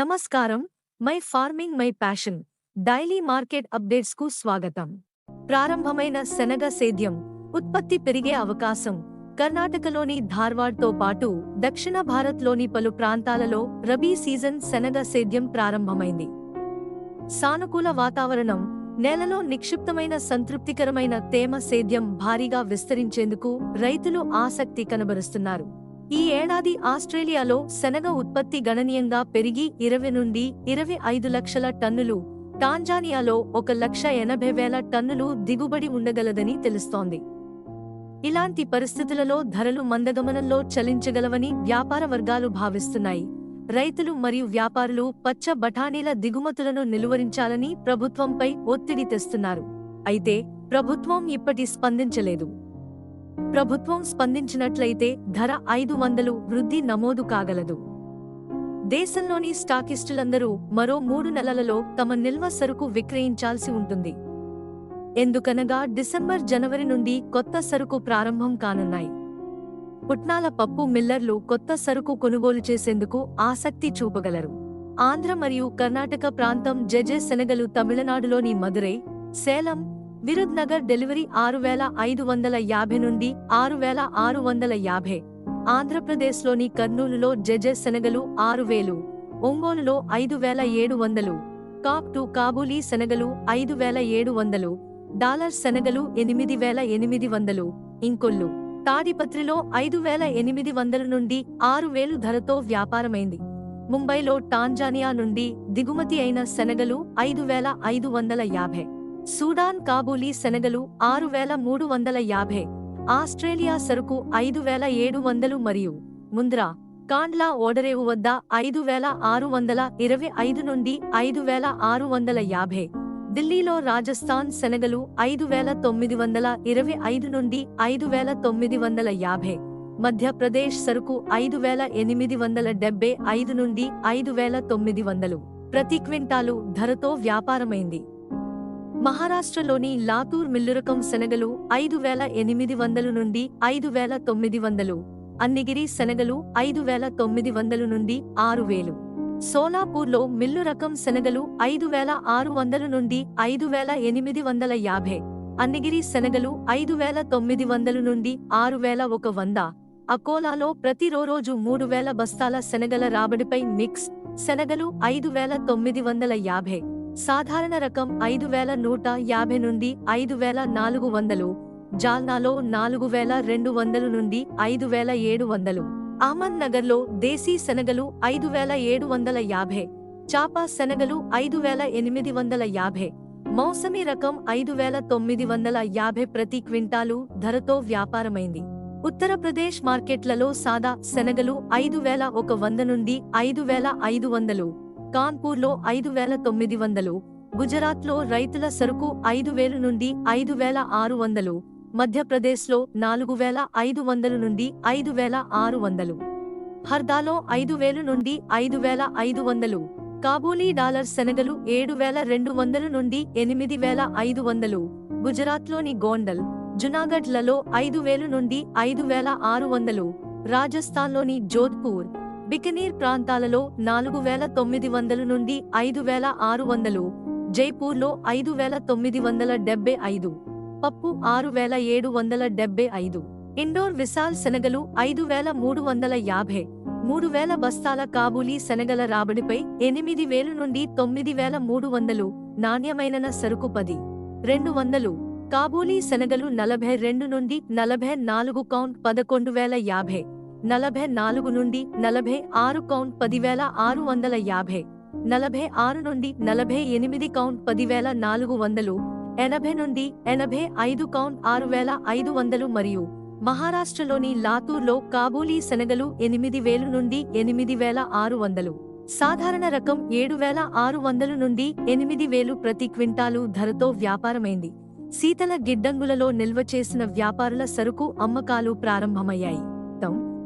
నమస్కారం. My farming my passion. Daily market అప్డేట్స్కు స్వాగతం. ప్రారంభమైన శనగ సేద్యం. ఉత్పత్తి పెరిగే అవకాశం. కర్ణాటకలోని ధార్వాడ్తో పాటు దక్షిణ భారత్లోని పలు ప్రాంతాలలో రబీ సీజన్ శనగ సేద్యం ప్రారంభమైంది. సానుకూల వాతావరణం. నేలలో నిక్షిప్తమైన సంతృప్తికరమైన తేమ సేద్యం భారీగా విస్తరించేందుకు రైతులు ఆసక్తి కనబరుస్తున్నారు. ఈ ఏడాది ఆస్ట్రేలియాలో శనగ ఉత్పత్తి గణనీయంగా పెరిగి ఇరవై నుండి ఇరవై ఐదు లక్షల టన్నులు టాంజానియాలో ఒక లక్ష ఎనభై వేల టన్నులు దిగుబడి ఉండగలదని తెలుస్తోంది. ఇలాంటి పరిస్థితులలో ధరలు మందగమనంలో చలించగలవని వ్యాపార వర్గాలు భావిస్తున్నాయి. రైతులు మరియు వ్యాపారులు పచ్చ బఠానీల దిగుమతులను నిలువరించాలని ప్రభుత్వంపై ఒత్తిడి తెస్తున్నారు. అయితే ప్రభుత్వం ఇప్పటి స్పందించలేదు. ప్రభుత్వం స్పందించినట్లయితే ధర ఐదు వందలు వృద్ధి నమోదు కాగలదు. దేశంలోని స్టాకిస్టులందరూ మరో మూడు నెలలలో తమ నిల్వ సరుకు విక్రయించాల్సి ఉంటుంది. ఎందుకనగా డిసెంబర్ జనవరి నుండి కొత్త సరుకు ప్రారంభం కానున్నాయి. పుట్నాల పప్పు మిల్లర్లు కొత్త సరుకు కొనుగోలు చేసేందుకు ఆసక్తి చూపగలరు. ఆంధ్ర మరియు కర్ణాటక ప్రాంతం జెజె శనగలు తమిళనాడులోని మదురై సేలం విరుద్నగర్ డెలివరీ ఆరు వేల ఐదు వందల యాభై నుండి ఆరు వేల ఆరు వందల యాభై. ఆంధ్రప్రదేశ్లోని కర్నూలులో జెజె శనగలు ఆరు వేలు ఒంగోలులో ఐదు వేల ఏడు వందలు కాప్ టు కాబూలీ శనగలు ఐదు వేల ఏడు వందలు డాలర్ శనగలు ఎనిమిది వేల ఎనిమిది వందలు ఇంకొల్లు తాడిపత్రిలో ఐదు వేల ఎనిమిది వందల నుండి ఆరు వేలు ధరతో వ్యాపారమైంది. ముంబైలో టాంజానియా నుండి దిగుమతి అయిన శనగలు ఐదు వేల ఐదు వందల యాభై. సూడాన్ కాబూలీ శనగలు ఆరు వేల మూడు వందల యాభై ఆస్ట్రేలియా సరుకు ఐదు వేల ఏడు వందలు మరియు ముంద్రా కాండ్లా ఓడరేవు వద్ద ఐదు వేల ఆరు వందల ఇరవై ఐదు నుండి ఐదు వేల ఆరు వందల యాభై ఢిల్లీలో రాజస్థాన్ శనగలు ఐదు వేల తొమ్మిది వందల ఇరవై ఐదు నుండి ఐదు వేల తొమ్మిది వందల యాభై మధ్యప్రదేశ్ సరుకు ఐదు వేల ఎనిమిది వందల డెబ్బై ఐదు నుండి ఐదు వేల తొమ్మిది వందలు. ప్రతి క్వింటాలు ధరతో వ్యాపారమైంది. మహారాష్ట్రలోని లాతూర్ మిల్లురకం శనగలు ఐదు వేల ఎనిమిది వందలు నుండి ఐదు వేల తొమ్మిది వందలు అన్నిగిరి శనగలు ఐదు వేల తొమ్మిది వందలు నుండి ఆరు వేలు. సోలాపూర్లో మిల్లు రకం శనగలు ఐదు వేల ఆరు వందలు నుండి ఐదు వేల ఎనిమిది వందల యాభై అన్నిగిరి శనగలు ఐదు వేల తొమ్మిది వందలు నుండి ఆరు వేల ఒక వంద. అకోలాలో ప్రతిరోజు మూడు వేల బస్తాల శనగల రాబడిపై మిక్స్ శనగలు ఐదు వేల తొమ్మిది వందల యాభై. సాధారణ రకం ఐదు వేల నూట యాభై నుండి ఐదు వేల నాలుగు వందలు జాల్నాలో నాలుగు వేల రెండు వందలు నుండి ఐదు వేల ఏడు వందలు ఆమన్ నగర్లో దేశీ శనగలు ఐదు వేల ఏడు వందల యాభై చాపా శనగలు ఐదు వేల ఎనిమిది వందల యాభై మౌసమి రకం ఐదు వేల తొమ్మిది వందల యాభై ప్రతి క్వింటాలు ధరతో వ్యాపారమైంది. ఉత్తరప్రదేశ్ మార్కెట్లలో సాదా శనగలు ఐదు వేల ఒక వంద నుండి ఐదు వేల ఐదు వందలు కాన్పూర్లో ఐదు వేల తొమ్మిది వందలు గుజరాత్లో రైతుల సరుకు ఐదు వేలు నుండి ఐదు వేల ఆరు వందలు మధ్యప్రదేశ్లో నాలుగు వేల ఐదు వందలు నుండి ఐదు వేల ఆరు వందలు హర్దాలో ఐదు వేలు నుండి ఐదు వేల ఐదు వందలు కాబూలీ డాలర్ శనగలు ఏడు వేల రెండు వందల నుండి ఎనిమిది వేల ఐదు వందలు గుజరాత్లోని గోండల్ జునాగఢ్లలో ఐదు వేలు నుండి ఐదు వేల ఆరు వందలు రాజస్థాన్లోని జోధ్పూర్ బికనీర్ ప్రాంతాలలో నాలుగు వేల తొమ్మిది వందలు నుండి ఐదు వేల ఆరు వందలు జైపూర్లో ఐదు వేల తొమ్మిది వందల డెబ్బై ఐదు పప్పు ఆరు వేల ఏడు వందల డెబ్బై ఐదు ఇండోర్ విశాల్ శనగలు ఐదు వేల మూడు వందల యాభై మూడు వేల బస్తాల కాబూలీ శనగల రాబడిపై ఎనిమిది వేలు నుండి తొమ్మిది వేల మూడు వందలు నాణ్యమైన సరుకు పది రెండు వందలు కాబూలీ శనగలు నలభై రెండు నుండి నలభై నాలుగు కౌంట్ పదకొండు వేల యాభై నలభై నాలుగు నుండి నలభై ఆరు కౌంట్ పదివేల ఆరు వందల యాభై నలభై ఆరు నుండి నలభై ఎనిమిది కౌంట్ పదివేల నాలుగు వందలు ఎనభై నుండి ఎనభై ఐదు కౌంట్ ఆరు వేల ఐదు వందలు మరియు మహారాష్ట్రలోని లాతూర్లో కాబూలీ శనగలు ఎనిమిది వేలు నుండి ఎనిమిది వేల ఆరు వందలు. సాధారణ రకం ఏడు వేల ఆరు వందలు నుండి ఎనిమిది వేలు ప్రతి క్వింటాలు ధరతో వ్యాపారమైంది. శీతల గిడ్డంగులలో నిల్వ చేసిన వ్యాపారుల సరుకు అమ్మకాలు ప్రారంభమయ్యాయి.